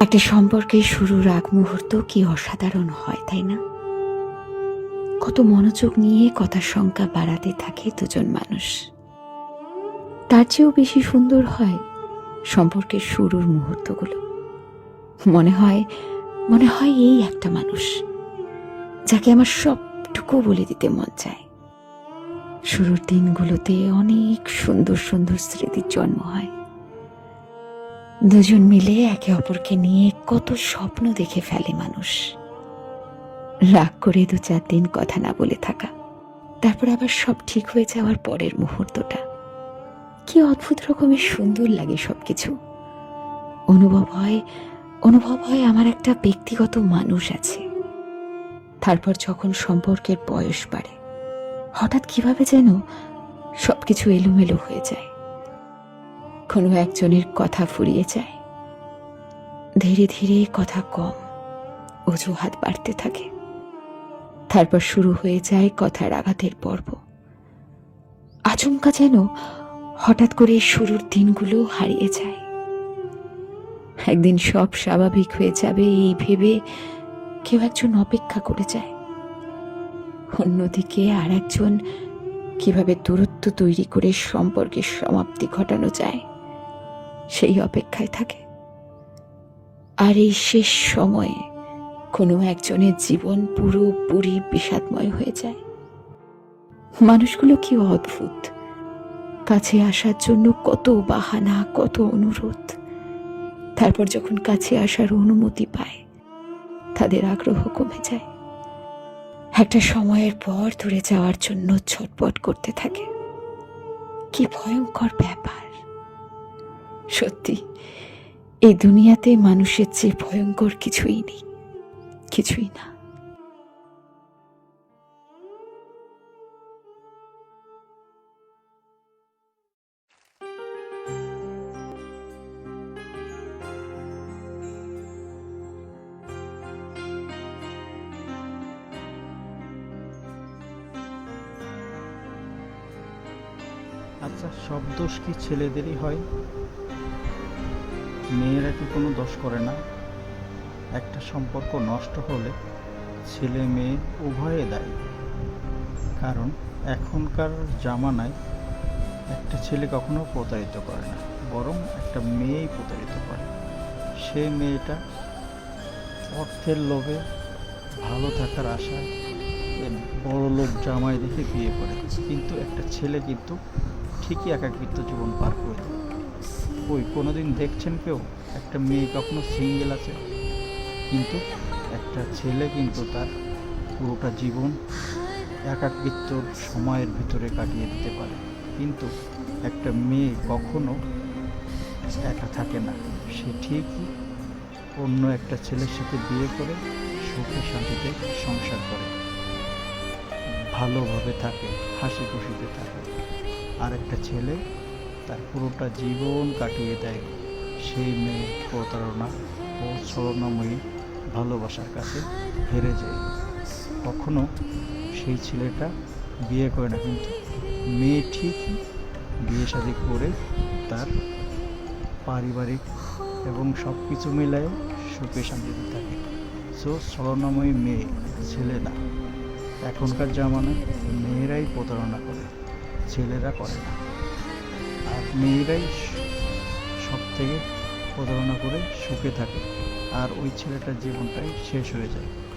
একটা সম্পর্কের শুরুর আগ মুহূর্ত কি অসাধারণ হয়, তাই না? কত মনোযোগ নিয়ে কথার সংখ্যা বাড়াতে থাকে দুজন মানুষ। তার চেয়েও বেশি সুন্দর হয় সম্পর্কের শুরুর মুহূর্তগুলো। মনে হয় মনে হয় এই একটা মানুষ, যাকে আমার সবটুকু বলে দিতে মন চায়। শুরুর দিনগুলোতে অনেক সুন্দর সুন্দর স্মৃতির জন্ম হয়। দুজন মিলে একে অপরকে নিয়ে কত স্বপ্ন দেখে ফেলে মানুষ। রাগ করে দু চার দিন কথা না বলে থাকা। তারপর আবার সব ঠিক হয়ে যাওয়ার পরের মুহূর্তটা। কি অদ্ভুত রকমের সুন্দর লাগে সবকিছু। অনুভব হয় অনুভব হয় আমার একটা ব্যক্তিগত মানুষ আছে। তারপর যখন সম্পর্কের বয়স বাড়ে, হঠাৎ কীভাবে যেন সবকিছু এলোমেলো হয়ে যায়। কোনো একজনের কথা ফুরিয়ে যায়। ধীরে ধীরে কথা কম, অজুহাত বাড়তে থাকে। তারপর শুরু হয়ে যায় কথার আঘাতের পর্ব। আচমকা যেন হঠাৎ করে শুরুর দিনগুলো হারিয়ে যায়। একদিন সব স্বাভাবিক হয়ে যাবে এই ভেবে কেউ একজন অপেক্ষা করে যায়। অন্যদিকে আর একজন কীভাবে দূরত্ব তৈরি করে সম্পর্কের সমাপ্তি ঘটানো যায়। সেই অপেক্ষায় থাকে। আর এই শেষ সময়ে কোনো একজনের জীবন পুরোপুরি বিষাদময় হয়ে যায়। মানুষগুলো কি অদ্ভুত! কাছে আসার জন্য কত বাহানা, কত অনুরোধ। তারপর যখন কাছে আসার অনুমতি পায়, তাদের আগ্রহ কমে যায়। একটা সময়ের পর দূরে যাওয়ার জন্য ছটপট করতে থাকে। কি ভয়ঙ্কর ব্যাপার! সত্যি, এই দুনিয়াতে মানুষের চেয়ে ভয়ঙ্কর কিছুই নেই, কিছুই না। আচ্ছা সব দোষ কি ছেলেদেরই হয়? মেয়েরা কি কোনো দোষ করে না? একটা সম্পর্ক নষ্ট হলে ছেলে মেয়ে উভয়ে দায়ী। কারণ এখনকার জামানায় একটা ছেলে কখনো প্রতারিত করে না, বরং একটা মেয়েই প্রতারিত করে। সে মেয়েটা অর্থের লোভে ভালো থাকার আশায় বড় লোক জামাই দেখে বিয়ে করে। কিন্তু একটা ছেলে কিন্তু ঠিকই একাকৃত জীবন পার করে। দেয় ওই কোনোদিন দেখছেন কেউ? একটা মেয়ে কখনো সিঙ্গেল আছে। কিন্তু একটা ছেলে কিন্তু তার পুরোটা জীবন একাকৃত সময়ের ভিতরে কাটিয়ে দিতে পারে। কিন্তু একটা মেয়ে কখনো একা থাকে না। সে ঠিকই অন্য একটা ছেলের সাথে বিয়ে করে, সুখে শান্তিতে সংসার করে। ভালোভাবে থাকে হাসি খুশিতে থাকে। আর একটা ছেলে তার পুরোটা জীবন কাটিয়ে দেয় সেই মেয়ে প্রতারণা ও ছলনাময়ী ভালোবাসার কাছে হেরে যায়। কখনো সেই ছেলেটা বিয়ে করে না, কিন্তু মেয়ে ঠিকই বিয়ে শাদী করে তার পারিবারিক এবং সব কিছু মিলায় সুখে শান্তিতে থাকে। সো ছলনাময়ী মেয়ে, ছেলে না। এখনকার জামানায় মেয়েরাই প্রতারণা করে, ছেলেরা করে না। আর মেয়েরাই সব থেকে প্রতারণা করে সুখে থাকে। আর ওই ছেলেটার জীবনটাই শেষ হয়ে যায়।